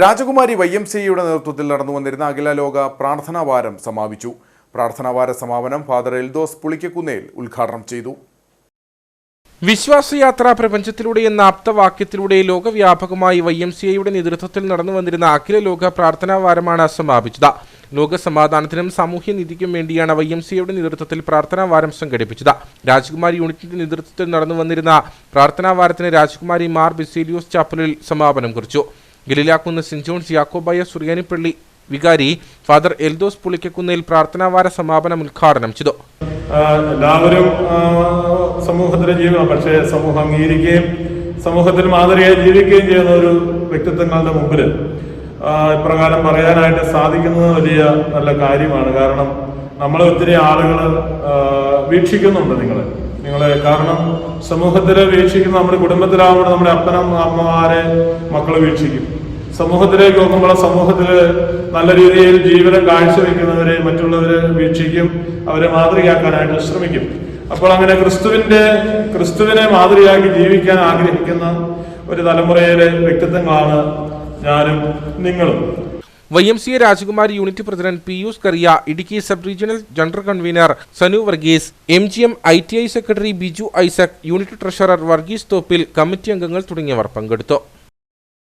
രാജകുമാരി Y M സിയുടെ നേതൃത്വത്തിൽ നടന്നു വന്നിരുന്ന അഖില ലോക പ്രാർത്ഥനാ വാരം സമാപിച്ചു. പ്രാർത്ഥനാ വാര സമാപനം ഫാദർ എൽദോസ് പുളിക്കക്കുന്നേൽ ഉദ്ഘാടനം ചെയ്തു. വിശ്വാസയാത്ര പ്രപഞ്ചത്തിലൂടെ എന്ന ആപ്തവാക്യത്തിലൂടെ ലോകവ്യാപകമായി വൈ എം സി ഐയുടെ നേതൃത്വത്തിൽ നടന്നു വന്നിരുന്ന അഖില ലോക പ്രാർത്ഥനാ വാരമാണ് സമാപിച്ചത്. ലോക സമാധാനത്തിനും സാമൂഹ്യ നീതിക്കും വേണ്ടിയാണ് വൈ എം സി ഐയുടെ നേതൃത്വത്തിൽ പ്രാർത്ഥനാ വാരം സംഘടിപ്പിച്ചത്. രാജകുമാരി യൂണിറ്റിന്റെ നേതൃത്വത്തിൽ നടന്നു വന്നിരുന്ന പ്രാർത്ഥനാ വാരത്തിന് രാജകുമാരി മാർ ബിസേലിയോസ് ചാപ്പലിൽ സമാപനം കുറിച്ചു. ഗലിലാക്കുന്ന് സെന്റ് ജോൺസ് യാക്കോബായ സുറിയാനിപ്പള്ളി വികാരി ഫാദർ എൽദോസ് പുളിക്കക്കുന്നയിൽ പ്രാർത്ഥനാവാര സമാപനം ഉദ്ഘാടനം ചെയ്തു. എല്ലാവരും സമൂഹത്തിലെ ജീവിതം പക്ഷേ സമൂഹം അംഗീകരിക്കുകയും സമൂഹത്തിൽ മാതൃകയായി ജീവിക്കുകയും ചെയ്യുന്ന ഒരു വ്യക്തിത്വങ്ങളുടെ മുമ്പിൽ ഇപ്രകാരം പറയാനായിട്ട് സാധിക്കുന്നത് വലിയ നല്ല കാര്യമാണ്. കാരണം നമ്മളെ ഒത്തിരി ആളുകൾ വീക്ഷിക്കുന്നുണ്ട് നിങ്ങളെ. നിങ്ങളെ കാരണം സമൂഹത്തിലെ വീക്ഷിക്കുന്ന നമ്മുടെ കുടുംബത്തിലാവുമ്പോൾ നമ്മുടെ അപ്പനും അമ്മമാരെ മക്കൾ വീക്ഷിക്കും. സമൂഹത്തിലേക്ക് നോക്കുമ്പോൾ സമൂഹത്തിൽ നല്ല രീതിയിൽ ജീവനം കാഴ്ചവെക്കുന്നവരെ മറ്റുള്ളവരെ വീക്ഷിക്കും അവരെ മാതൃകയാക്കാനായിട്ട് ശ്രമിക്കും. അപ്പോൾ അങ്ങനെ ക്രിസ്തുവിന്റെ ക്രിസ്തുവിനെ മാതൃകയാക്കി ജീവിക്കാൻ ആഗ്രഹിക്കുന്ന ഒരു തലമുറയിലെ വ്യക്തിത്വങ്ങളാണ് ഞാനും നിങ്ങളും. Y M C A Rajakumari unit president Pius Kuria Idukki sub regional general convener Sanu Varghese M G M I T I secretary Biju Isaac unit treasurer Varghese Thoppil committee അംഗങ്ങൾ തുടങ്ങിയവർ പങ്കെടുത്തു.